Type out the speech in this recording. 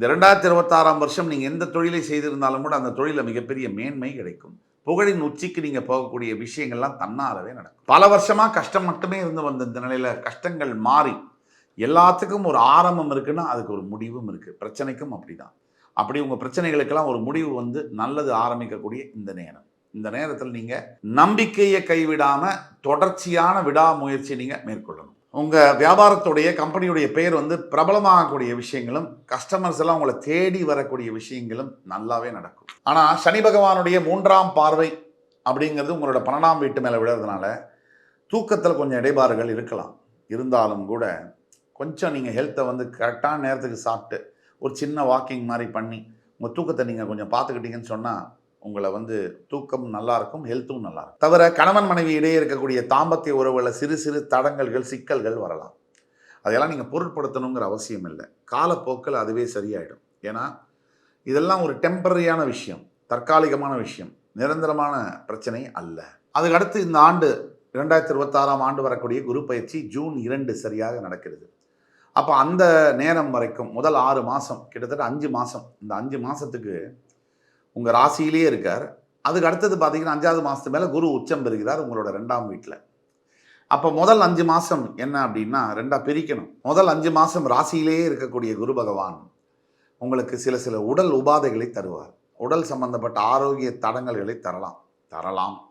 இந்த ரெண்டாயிரத்தி இருபத்தாறாம் வருஷம் நீங்கள் எந்த தொழிலை செய்திருந்தாலும் கூட அந்த தொழிலில் மிகப்பெரிய மேன்மை கிடைக்கும். புகழின் உச்சிக்கு நீங்கள் போகக்கூடிய விஷயங்கள்லாம் தன்னாலவே நடக்கும். பல வருஷமாக கஷ்டம் மட்டுமே இருந்து வந்த இந்த நிலையில் கஷ்டங்கள் மாறி எல்லாத்துக்கும் ஒரு ஆரம்பம் இருக்குன்னா அதுக்கு ஒரு முடிவும் இருக்குது பிரச்சனைக்கும் அப்படிதான். அப்படி உங்கள் பிரச்சனைகளுக்கெல்லாம் ஒரு முடிவு வந்து நல்லது ஆரம்பிக்கக்கூடிய இந்த நேரம். இந்த நேரத்தில் நீங்கள் நம்பிக்கையை கைவிடாமல் தொடர்ச்சியான விடாமுயற்சி நீங்கள் மேற்கொள்ளணும். உங்கள் வியாபாரத்துடைய கம்பெனியுடைய பெயர் வந்து பிரபலமாகக்கூடிய விஷயங்களும் கஸ்டமர்ஸ் எல்லாம் உங்களை தேடி வரக்கூடிய விஷயங்களும் நல்லாவே நடக்கும். ஆனால் சனி பகவானுடைய மூன்றாம் பார்வை அப்படிங்கிறது உங்களோட பன்னெண்டாம் வீட்டு மேலே விழுறதுனால தூக்கத்தில் கொஞ்சம் இடைபாறுகள் இருக்கலாம். இருந்தாலும் கூட கொஞ்சம் நீங்கள் ஹெல்த்தை வந்து கரெக்டான நேரத்துக்கு சாப்பிட்டு ஒரு சின்ன வாக்கிங் மாதிரி பண்ணி உங்கள் தூக்கத்தை நீங்கள் கொஞ்சம் பார்த்துக்கிட்டீங்கன்னு சொன்னால் உங்களை வந்து தூக்கம் நல்லா இருக்கும் ஹெல்த்தும் நல்லா இருக்கும் தவிர கணவன் மனைவி இடையே இருக்கக்கூடிய தாம்பத்திய உறவுகளில் சிறு சிறு தடங்கல்கள் சிக்கல்கள் வரலாம். அதையெல்லாம் நீங்கள் பொருட்படுத்தணுங்கிற அவசியம் இல்லை. காலப்போக்கில் அதுவே சரியாயிடும். ஏன்னா இதெல்லாம் ஒரு டெம்பரரியான விஷயம் தற்காலிகமான விஷயம் நிரந்தரமான பிரச்சனை அல்ல. அதுக்கடுத்து இந்த ஆண்டு இரண்டாயிரத்தி இருபத்தாறாம் ஆண்டு வரக்கூடிய குரு பயிற்சி ஜூன் இரண்டு சரியாக நடக்கிறது. அப்போ அந்த நேரம் வரைக்கும் முதல் ஆறு மாதம் கிட்டத்தட்ட அஞ்சு மாதம் இந்த அஞ்சு மாதத்துக்கு உங்கள் ராசியிலேயே இருக்கார். அதுக்கு அடுத்தது பார்த்தீங்கன்னா அஞ்சாவது மாதத்து மேலே குரு உச்சம் பெறுகிறார் உங்களோட ரெண்டாம் வீட்டில் அப்போ முதல் அஞ்சு மாதம் என்ன அப்படின்னா ரெண்டாக பிரிக்கணும். முதல் அஞ்சு மாதம் ராசியிலேயே இருக்கக்கூடிய குரு பகவான் உங்களுக்கு சில சில உடல் உபாதைகளை தருவார். உடல் சம்பந்தப்பட்ட ஆரோக்கிய தடங்கல்களை தரலாம். தரலாம்.